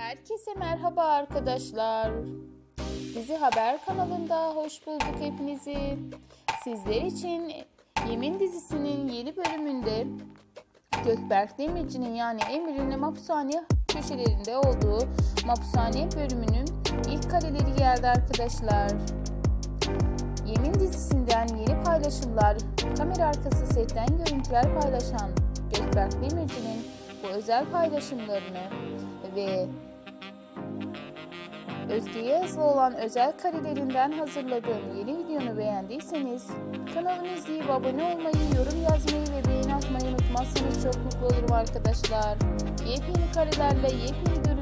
Herkese merhaba arkadaşlar. Dizi Haber kanalında hoş bulduk hepinizi. Sizler için Yemin dizisinin yeni bölümünde Gökberk Demirci'nin yani Emir'in hapishane köşelerinde olduğu hapishane bölümünün ilk kareleri geldi arkadaşlar. Yemin dizisinden yeni paylaşımlar, kamera arkası setten görüntüler paylaşan Gökberk Demirci'nin bu özel paylaşımlarını ve Özge'ye yazılı olan özel karelerinden hazırladığım yeni videonu beğendiyseniz kanalımı izleyip abone olmayı, yorum yazmayı ve beğeni atmayı unutmazsanız çok mutlu olurum arkadaşlar. Yepyeni karelerle, yepyeni görüntülerle.